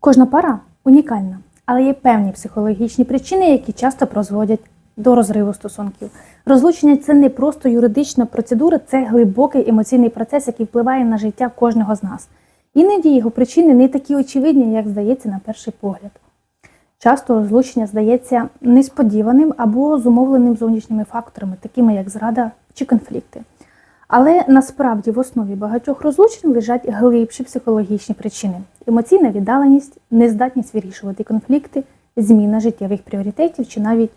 Кожна пара унікальна, але є певні психологічні причини, які часто призводять до розриву стосунків. Розлучення це не просто юридична процедура, це глибокий емоційний процес, який впливає на життя кожного з нас. Іноді його причини не такі очевидні, як здається на перший погляд. Часто розлучення здається несподіваним або зумовленим зовнішніми факторами, такими як зрада чи конфлікти. Але насправді в основі багатьох розлучень лежать глибші психологічні причини: емоційна віддаленість, нездатність вирішувати конфлікти, зміна життєвих пріоритетів чи навіть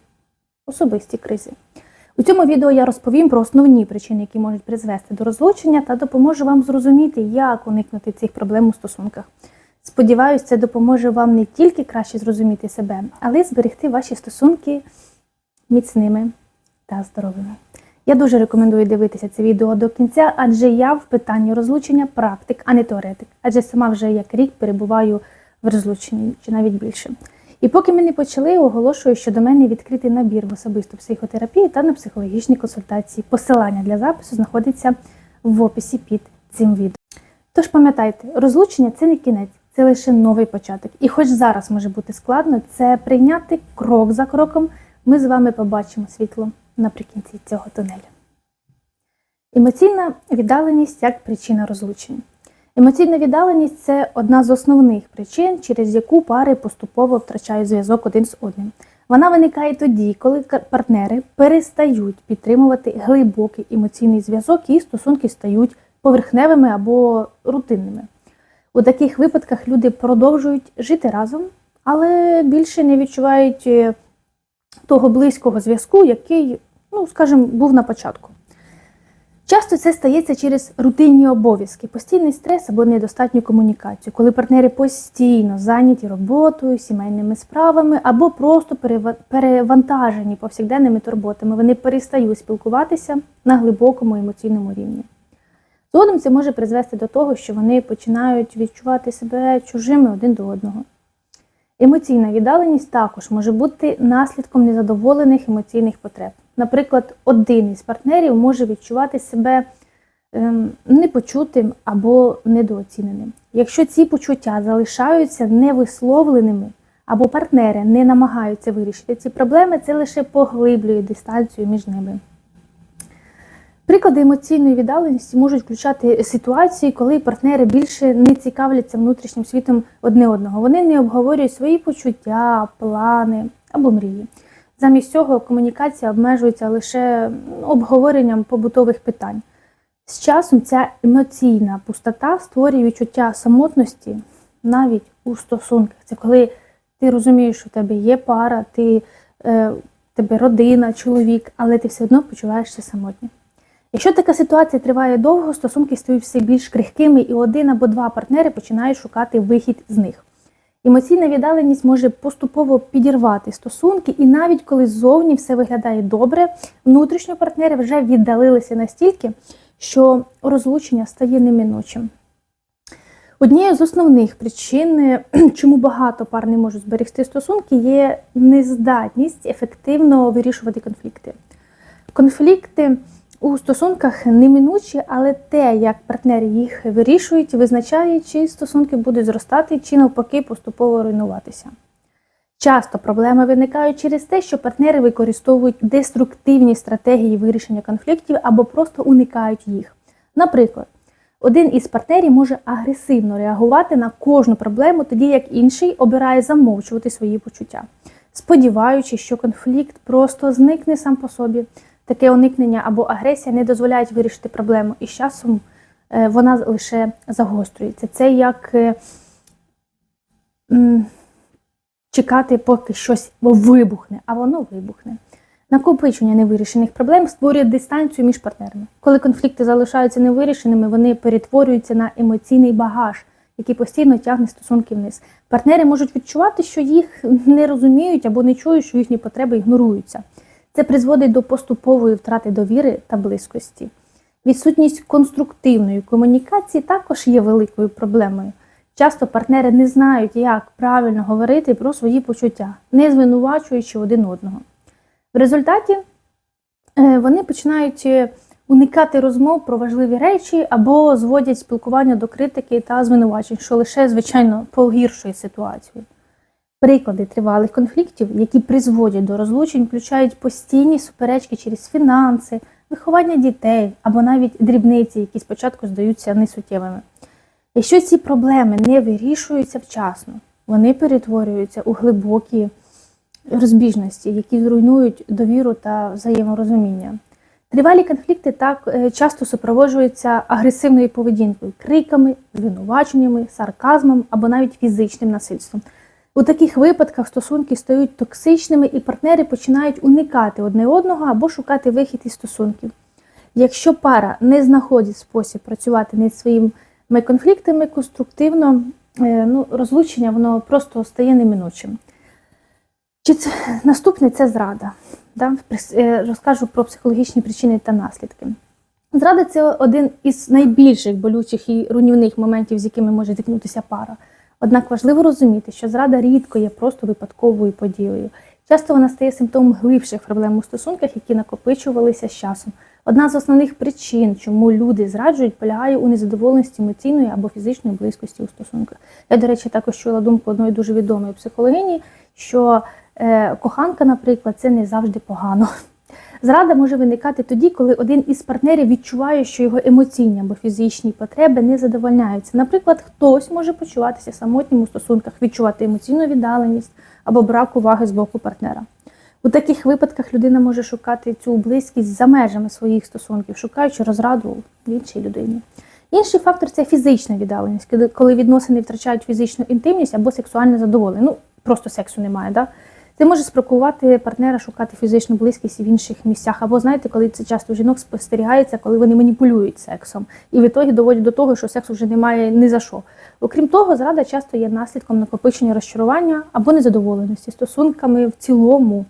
особисті кризи. У цьому відео я розповім про основні причини, які можуть призвести до розлучення, та допоможу вам зрозуміти, як уникнути цих проблем у стосунках. Сподіваюсь, це допоможе вам не тільки краще зрозуміти себе, але й зберегти ваші стосунки міцними та здоровими. Я дуже рекомендую дивитися це відео до кінця, адже я в питанні розлучення практик, а не теоретик. Адже сама вже як рік перебуваю в розлученні чи навіть більше. І поки ми не почали, оголошую, що до мене відкритий набір в особисту психотерапію та на психологічні консультації. Посилання для запису знаходиться в описі під цим відео. Тож пам'ятайте, розлучення це не кінець, це лише новий початок. І хоч зараз може бути складно, це прийняти крок за кроком. Ми з вами побачимо світло наприкінці цього тунелю. Емоційна віддаленість як причина розлучення. Емоційна віддаленість це одна з основних причин, через яку пари поступово втрачають зв'язок один з одним. Вона виникає тоді, коли партнери перестають підтримувати глибокий емоційний зв'язок і стосунки стають поверхневими або рутинними. У таких випадках люди продовжують жити разом, але більше не відчувають е, того близького зв'язку, який, ну, скажімо, був на початку. Часто це стається через рутинні обов'язки, постійний стрес або недостатню комунікацію, коли партнери постійно зайняті роботою, сімейними справами або просто перевантажені повсякденними турботами, вони перестають спілкуватися на глибокому емоційному рівні. Згодом це може призвести до того, що вони починають відчувати себе чужими один до одного. Емоційна віддаленість також може бути наслідком незадоволених емоційних потреб. Наприклад, один із партнерів може відчувати себе ем, непочутим або недооціненим. Якщо ці почуття залишаються невисловленими, або партнери не намагаються вирішити ці проблеми, це лише поглиблює дистанцію між ними. Приклади емоційної віддаленості можуть включати ситуації, коли партнери більше не цікавляться внутрішнім світом одне одного. Вони не обговорюють свої почуття, плани або мрії. Замість цього комунікація обмежується лише обговоренням побутових питань. З часом ця емоційна пустота створює відчуття самотності навіть у стосунках. Це коли ти розумієш, що у тебе є пара, ти, е, тебе родина, чоловік, але ти все одно почуваєшся самотнім. Якщо така ситуація триває довго, стосунки стають все більш крихкими, і один або два партнери починають шукати вихід з них. Емоційна віддаленість може поступово підірвати стосунки, і навіть коли ззовні все виглядає добре, внутрішньо партнери вже віддалилися настільки, що розлучення стає неминучим. Однією з основних причин, чому багато пар не можуть зберегти стосунки, є нездатність ефективно вирішувати конфлікти. Конфлікти у стосунках неминучі, але те, як партнери їх вирішують, визначає, чи стосунки будуть зростати, чи навпаки поступово руйнуватися. Часто проблеми виникають через те, що партнери використовують деструктивні стратегії вирішення конфліктів або просто уникають їх. Наприклад, один із партнерів може агресивно реагувати на кожну проблему, тоді як інший обирає замовчувати свої почуття, сподіваючись, що конфлікт просто зникне сам по собі. Таке уникнення або агресія не дозволяють вирішити проблему, і з часом е, вона лише загострюється. Це як е, чекати, поки щось вибухне, а воно вибухне. Накопичення невирішених проблем створює дистанцію між партнерами. Коли конфлікти залишаються невирішеними, вони перетворюються на емоційний багаж, який постійно тягне стосунки вниз. Партнери можуть відчувати, що їх не розуміють або не чують, що їхні потреби ігноруються. Це призводить до поступової втрати довіри та близькості. Відсутність конструктивної комунікації також є великою проблемою. Часто партнери не знають, як правильно говорити про свої почуття, не звинувачуючи один одного. В результаті е, вони починають е, уникати розмов про важливі речі або зводять спілкування до критики та звинувачень, що лише, звичайно, погіршує ситуацію. Приклади тривалих конфліктів, які призводять до розлучень, включають постійні суперечки через фінанси, виховання дітей або навіть дрібниці, які спочатку здаються несуттєвими. Якщо ці проблеми не вирішуються вчасно, вони перетворюються у глибокі розбіжності, які зруйнують довіру та взаєморозуміння. Тривалі конфлікти так е, часто супроводжуються агресивною поведінкою, криками, звинуваченнями, сарказмом або навіть фізичним насильством. У таких випадках стосунки стають токсичними і партнери починають уникати одне одного або шукати вихід із стосунків. Якщо пара не знаходить спосіб працювати над своїми конфліктами конструктивно, е, ну, розлучення воно просто стає неминучим. Чи це наступне це зрада? Да? Е, Розкажу про психологічні причини та наслідки. Зрада це один із найбільших болючих і руйнівних моментів, з якими може зіткнутися пара. Однак важливо розуміти, що зрада рідко є просто випадковою подією. Часто вона стає симптомом глибших проблем у стосунках, які накопичувалися з часом. Одна з основних причин, чому люди зраджують, полягає у незадоволеності емоційної або фізичної близькості у стосунках. Я, до речі, також чула думку одної дуже відомої психологині, що е, коханка, наприклад, це не завжди погано. Зрада може виникати тоді, коли один із партнерів відчуває, що його емоційні або фізичні потреби не задовольняються. Наприклад, хтось може почуватися самотнім у стосунках, відчувати емоційну віддаленість або брак уваги з боку партнера. У таких випадках людина може шукати цю близькість за межами своїх стосунків, шукаючи розраду в іншій людині. Інший фактор це фізична віддаленість, коли- відносини втрачають фізичну інтимність або сексуальне задоволення. Ну, просто сексу немає. Да? Це може спровокувати партнера шукати фізичну близькість в інших місцях. Або знаєте, коли це часто у жінок спостерігається, коли вони маніпулюють сексом, і в ітогі доводять до того, що сексу вже немає ні за що. Окрім того, зрада часто є наслідком накопичення розчарування або незадоволеності стосунками в цілому.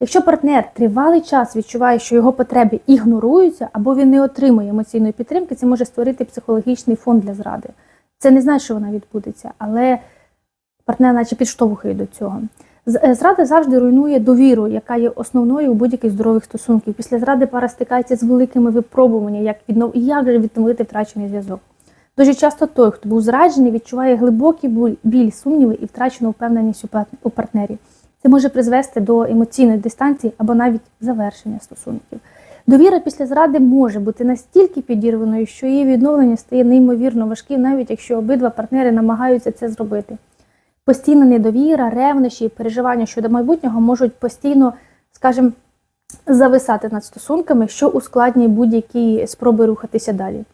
Якщо партнер тривалий час відчуває, що його потреби ігноруються або він не отримує емоційної підтримки, це може створити психологічний фон для зради. Це не значить, що вона відбудеться, але партнер наче підштовхує до цього. Е, Зрада завжди руйнує довіру, яка є основною у будь-яких здорових стосунків. Після зради пара стикається з великими випробуваннями, як віднов... як же відновити втрачений зв'язок. Дуже часто той, хто був зраджений, відчуває глибокий біль, сумніви і втрачену впевненість у партнері. Це може призвести до емоційної дистанції або навіть завершення стосунків. Довіра після зради може бути настільки підірваною, що її відновлення стає неймовірно важким, навіть якщо обидва партнери намагаються це зробити. Постійна недовіра, ревнощі переживання щодо майбутнього можуть постійно, скажімо, зависати над стосунками, що ускладнює будь-які спроби рухатися далі.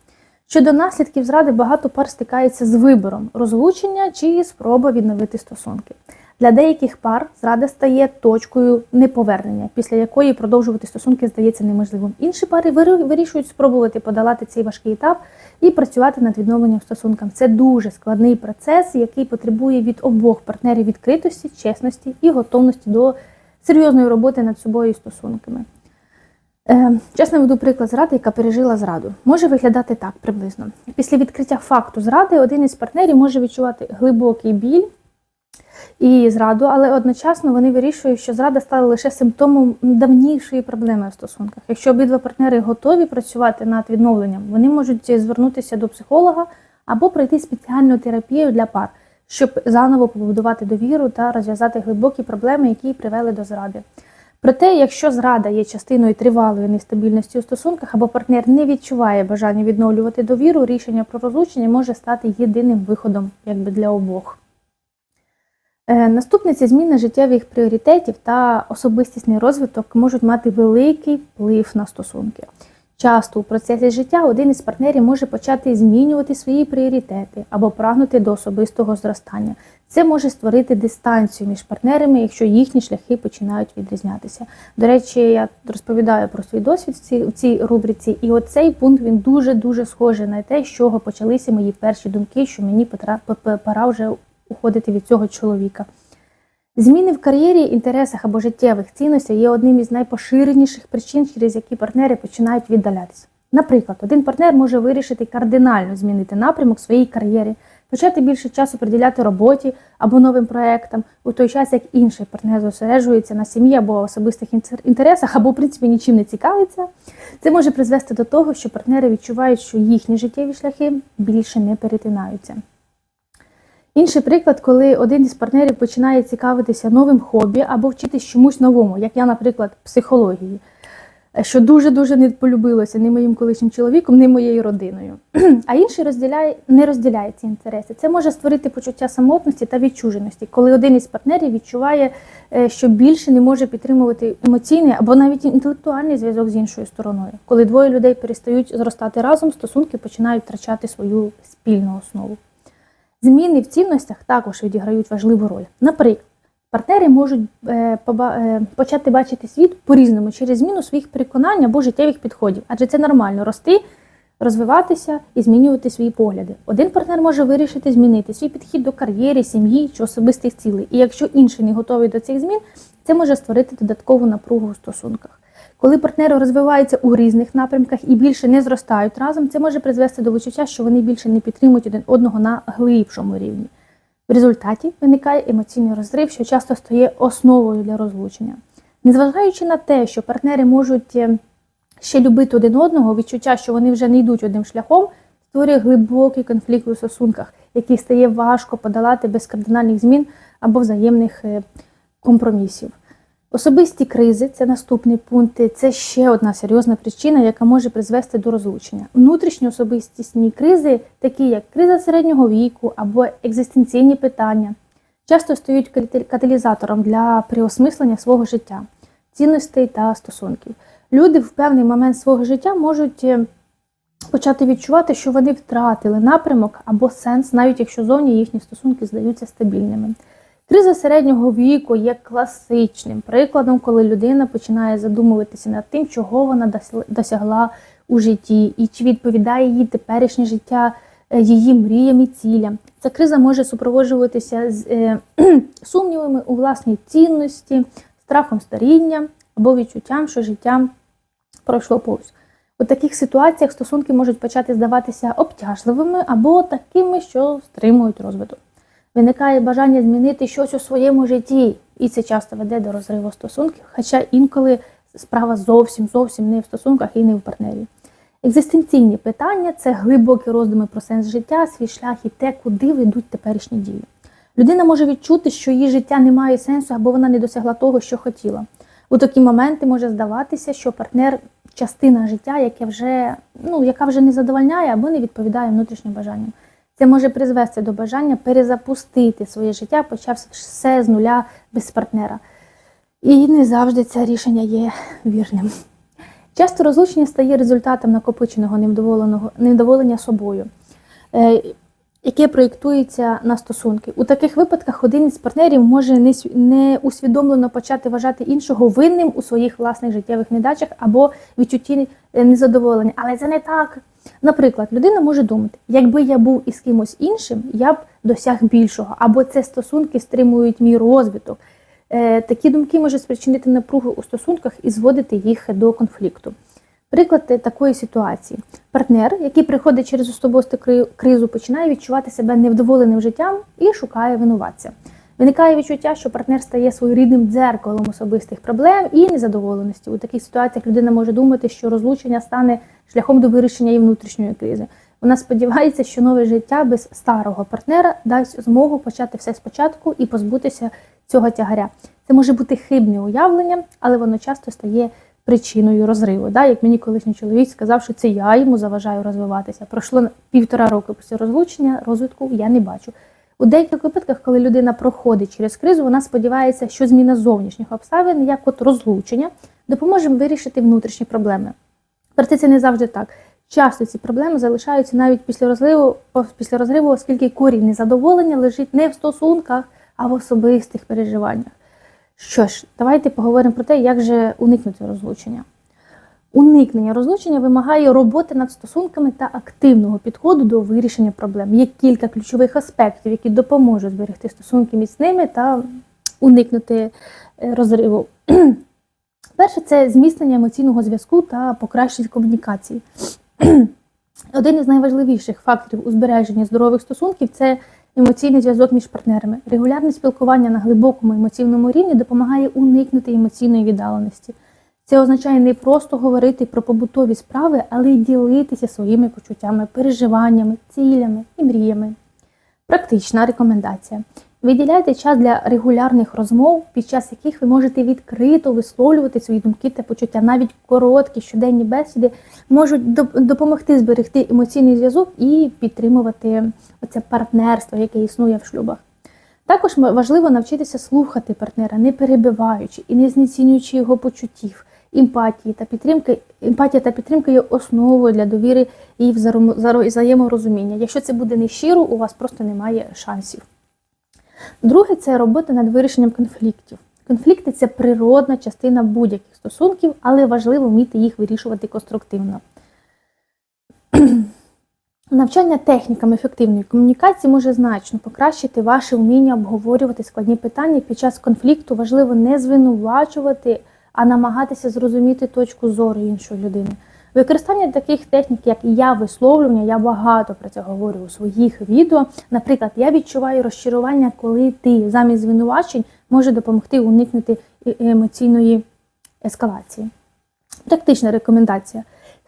Щодо наслідків зради, багато пар стикається з вибором розлучення чи спроба відновити стосунки. Для деяких пар зрада стає точкою неповернення, після якої продовжувати стосунки здається неможливим. Інші пари вирішують спробувати подолати цей важкий етап і працювати над відновленням стосункам. Це дуже складний процес, який потребує від обох партнерів відкритості, чесності і готовності до серйозної роботи над собою і стосунками. Е, Чесно наведу приклад зради, яка пережила зраду. Може виглядати так приблизно. Після відкриття факту зради один із партнерів може відчувати глибокий біль і зраду, але одночасно вони вирішують, що зрада стала лише симптомом давнішої проблеми в стосунках. Якщо обидва партнери готові працювати над відновленням, вони можуть звернутися до психолога або пройти спеціальну терапію для пар, щоб заново побудувати довіру та розв'язати глибокі проблеми, які привели до зради. Проте, якщо зрада є частиною тривалої нестабільності у стосунках або партнер не відчуває бажання відновлювати довіру, рішення про розлучення може стати єдиним виходом якби для обох. Е, Наступне це зміна життєвих пріоритетів та особистісний розвиток можуть мати великий вплив на стосунки. Часто у процесі життя один із партнерів може почати змінювати свої пріоритети або прагнути до особистого зростання. Це може створити дистанцію між партнерами, якщо їхні шляхи починають відрізнятися. До речі, я розповідаю про свій досвід в цій, в цій рубриці, і оцей пункт він дуже дуже схожий на те, з чого почалися мої перші думки, що мені пора вже уходити від цього чоловіка. Зміни в кар'єрі, інтересах або життєвих цінностях є одним із найпоширеніших причин, через які партнери починають віддалятися. Наприклад, один партнер може вирішити кардинально змінити напрямок своєї кар'єри. почати більше часу приділяти роботі або новим проектам, у той час як інший партнер зосереджується на сім'ї або особистих інтересах, або в принципі нічим не цікавиться. Це може призвести до того, що партнери відчувають, що їхні життєві шляхи більше не перетинаються. Інший приклад, коли один із партнерів починає цікавитися новим хобі або вчитись чомусь новому, як я, наприклад, психології, що дуже-дуже не полюбилося ні моїм колишнім чоловіком, ні моєю родиною. А інший розділяє, не розділяє ці інтереси. Це може створити почуття самотності та відчуженості, коли один із партнерів відчуває, е, що більше не може підтримувати емоційний або навіть інтелектуальний зв'язок з іншою стороною. Коли двоє людей перестають зростати разом, стосунки починають втрачати свою спільну основу. Зміни в цінностях також відіграють важливу роль. Наприклад, партнери можуть е, е, почати бачити світ по-різному через зміну своїх переконань або життєвих підходів, адже це нормально рости, розвиватися і змінювати свої погляди. Один партнер може вирішити змінити свій підхід до кар'єри, сім'ї чи особистих цілей. І якщо інший не готовий до цих змін, це може створити додаткову напругу у стосунках. Коли партнери розвиваються у різних напрямках і більше не зростають разом, це може призвести до відчуття, що вони більше не підтримують один одного на глибшому рівні. В результаті виникає емоційний розрив, що часто стає основою для розлучення. Незважаючи на те, що партнери можуть е, ще любити один одного, відчуття, що вони вже не йдуть одним шляхом, створює глибокий конфлікт у стосунках, який стає важко подолати без кардинальних змін або взаємних е, компромісів. Особисті кризи це наступний пункт. Це ще одна серйозна причина, яка може призвести до розлучення. Внутрішні особистісні кризи, такі як криза середнього віку або екзистенційні питання, часто стають каталізатором для переосмислення свого життя, цінностей та стосунків. Люди в певний момент свого життя можуть е, почати відчувати, що вони втратили напрямок або сенс, навіть якщо зовні їхні стосунки здаються стабільними. Криза середнього віку є класичним прикладом, коли людина починає задумуватися над тим, чого вона досягла у житті, і чи відповідає її теперішнє життя е, її мріям і цілям. Ця криза може супроводжуватися з е, сумнівами у власній цінності, страхом старіння або відчуттям, що життя пройшло повз. У таких ситуаціях стосунки можуть почати здаватися обтяжливими або такими, що стримують розвиток. Виникає бажання змінити щось у своєму житті, і це часто веде до розриву стосунків, хоча інколи справа зовсім зовсім не в стосунках і не в партнері. Екзистенційні питання це глибокі роздуми про сенс життя, свій шлях і те, куди ведуть теперішні дії. Людина може відчути, що її життя не має сенсу або вона не досягла того, що хотіла. У такі моменти може здаватися, що партнер частина життя, яке вже, ну, яка вже не задовольняє або не відповідає внутрішнім бажанням. Це може призвести до бажання перезапустити своє життя, почавши все з нуля без партнера. І не завжди це рішення є вірним. Часто розлучення стає результатом накопиченого невдоволення собою, е, яке проєктується на стосунки. У таких випадках один із партнерів може не св- неусвідомлено почати вважати іншого винним у своїх власних життєвих недачах або відчутті е, незадоволення. Але це не так. Наприклад, людина може думати, якби я був із кимось іншим, я б досяг більшого, або це стосунки стримують мій розвиток. Е, Такі думки можуть спричинити напругу у стосунках і зводити їх до конфлікту. Приклад е, такої ситуації: партнер, який приходить через особисту кризу, починає відчувати себе невдоволеним життям і шукає винуватця. Виникає відчуття, що партнер стає своєрідним дзеркалом особистих проблем і незадоволеності. У таких ситуаціях людина може думати, що розлучення стане шляхом до вирішення її внутрішньої кризи. Вона сподівається, що нове життя без старого партнера дасть змогу почати все спочатку і позбутися цього тягаря. Це може бути хибне уявлення, але воно часто стає причиною розриву. Да? Як мені колишній чоловік сказав, що це я йому заважаю розвиватися. Пройшло півтора року після розлучення, розвитку я не бачу. У деяких випадках, коли людина проходить через кризу, вона сподівається, що зміна зовнішніх обставин, як от розлучення, допоможе вирішити внутрішні проблеми. Проте це не завжди так. Часто ці проблеми залишаються навіть після розриву, після розриву, оскільки корінь незадоволення лежить не в стосунках, а в особистих переживаннях. Що ж, давайте поговоримо про те, як же уникнути розлучення. Уникнення розлучення вимагає роботи над стосунками та активного підходу до вирішення проблем. Є кілька ключових аспектів, які допоможуть зберегти стосунки міцними та уникнути е, розриву. Перше це зміцнення емоційного зв'язку та покращення комунікації. Один із найважливіших факторів у збереженні здорових стосунків це емоційний зв'язок між партнерами. Регулярне спілкування на глибокому емоційному рівні допомагає уникнути емоційної віддаленості. Це означає не просто говорити про побутові справи, але й ділитися своїми почуттями, переживаннями, цілями і мріями. Практична рекомендація. Виділяйте час для регулярних розмов, під час яких ви можете відкрито висловлювати свої думки та почуття. Навіть короткі щоденні бесіди можуть допомогти зберегти емоційний зв'язок і підтримувати оце партнерство, яке існує в шлюбах. Також важливо навчитися слухати партнера, не перебиваючи і не знецінюючи його почуттів, емпатії та підтримки. Емпатія та підтримка є основою для довіри і взаєм- взаєм- взаєморозуміння. Якщо це буде нещиро, у вас просто немає шансів. Друге це робота над вирішенням конфліктів. Конфлікти це природна частина будь-яких стосунків, але важливо вміти їх вирішувати конструктивно. Навчання технікам ефективної комунікації може значно покращити ваше вміння обговорювати складні питання під час конфлікту. Важливо не звинувачувати, а намагатися зрозуміти точку зору іншої людини. Використання таких технік, як я висловлювання, я багато про це говорю у своїх відео. Наприклад, я відчуваю розчарування, коли ти замість звинувачень може допомогти уникнути е- емоційної ескалації. Тактична рекомендація.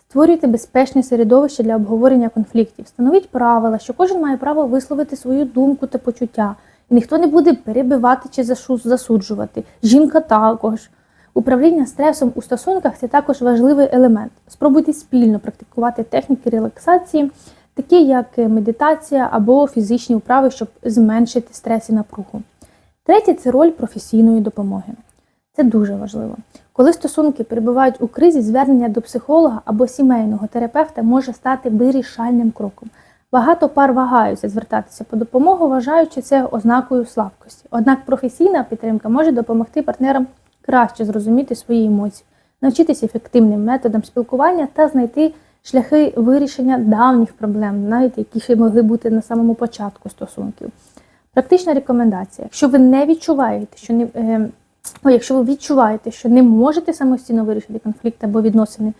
Створюйте безпечне середовище для обговорення конфліктів. Встановіть правила, що кожен має право висловити свою думку та почуття. І ніхто не буде перебивати чи засуджувати. Жінка також. Управління стресом у стосунках це також важливий елемент. Спробуйте спільно практикувати техніки релаксації, такі як медитація або фізичні вправи, щоб зменшити стрес і напругу. Третє це роль професійної допомоги. Це дуже важливо. Коли стосунки перебувають у кризі, звернення до психолога або сімейного терапевта може стати вирішальним кроком. Багато пар вагаються звертатися по допомогу, вважаючи це ознакою слабкості. Однак професійна підтримка може допомогти партнерам краще зрозуміти свої емоції, навчитися ефективним методам спілкування та знайти шляхи вирішення давніх проблем, навіть які ще могли бути на самому початку стосунків. Практична рекомендація: якщо ви не відчуваєте, що не е, о, якщо ви відчуваєте, що не можете самостійно вирішити конфлікт або відносини,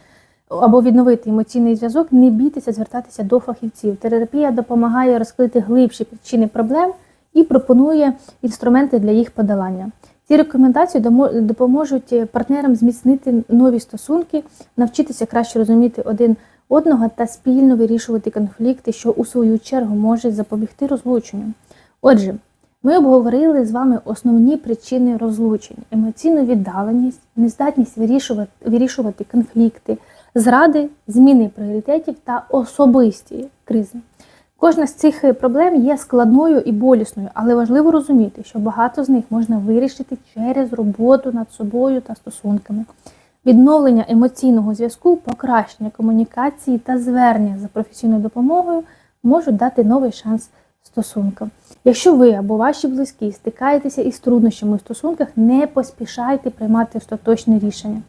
або відновити емоційний зв'язок, не бійтеся звертатися до фахівців. Терапія допомагає розкрити глибші причини проблем і пропонує інструменти для їх подолання. Ці рекомендації допоможуть партнерам зміцнити нові стосунки, навчитися краще розуміти один одного та спільно вирішувати конфлікти, що у свою чергу може запобігти розлученню. Отже, ми обговорили з вами основні причини розлучень: емоційну віддаленість, нездатність вирішувати, вирішувати конфлікти, зради, зміни пріоритетів та особисті кризи. Кожна з цих проблем є складною і болісною, але важливо розуміти, що багато з них можна вирішити через роботу над собою та стосунками. Відновлення емоційного зв'язку, покращення комунікації та звернення за професійною допомогою можуть дати новий шанс стосункам. Якщо ви або ваші близькі стикаєтеся із труднощами у стосунках, не поспішайте приймати остаточне рішення.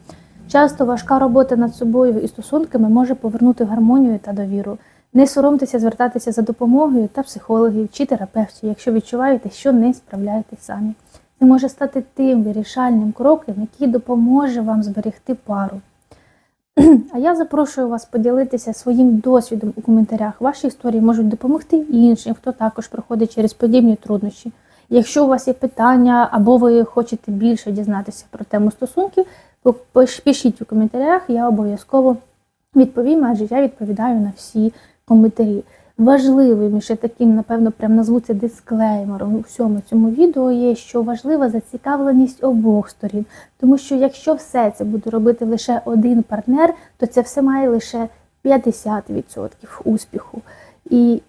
Часто важка робота над собою і стосунками може повернути гармонію та довіру. Не соромтеся звертатися за допомогою та психологів чи терапевтів, якщо відчуваєте, що не справляєтесь самі. Це може стати тим вирішальним кроком, який допоможе вам зберегти пару. А я запрошую вас поділитися своїм досвідом у коментарях. Ваші історії можуть допомогти іншим, хто також проходить через подібні труднощі. Якщо у вас є питання або ви хочете більше дізнатися про тему стосунків, то пишіть у коментарях, я обов'язково відповім, адже я відповідаю на всі коментарі. Важливим і ще таким, напевно, прям назву це дисклеймером у всьому цьому відео є, що важлива зацікавленість обох сторін. Тому що якщо все це буде робити лише один партнер, то це все має лише 50% успіху. І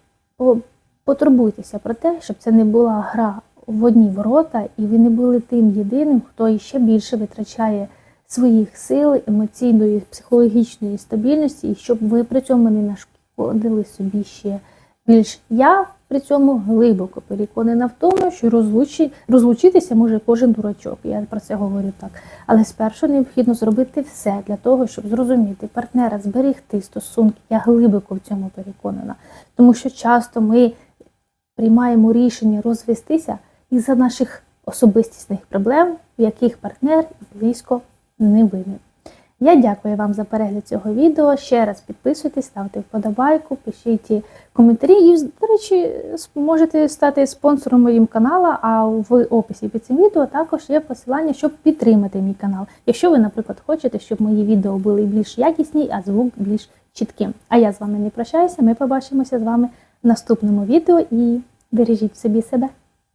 потурбуйтеся про те, щоб це не була гра в одні ворота, і ви не були тим єдиним, хто іще більше витрачає своїх сил, емоційної, психологічної стабільності, і щоб ви при цьому не нашкодили собі ще більш. Я при цьому глибоко переконана в тому, що розлучі, розлучитися може кожен дурачок. Я про це говорю так. Але спершу необхідно зробити все для того, щоб зрозуміти партнера, зберегти стосунки. Я глибоко в цьому переконана. Тому що часто ми приймаємо рішення розвестися із-за наших особистісних проблем, в яких партнер близько не винен. Я дякую вам за перегляд цього відео. Ще раз підписуйтесь, ставте вподобайку, пишіть коментарі. І, до речі, можете стати спонсором моїм каналу, а в описі під цим відео також є посилання, щоб підтримати мій канал. Якщо ви, наприклад, хочете, щоб мої відео були більш якісні, а звук більш чітким. А я з вами не прощаюся. Ми побачимося з вами в наступному відео і бережіть собі себе.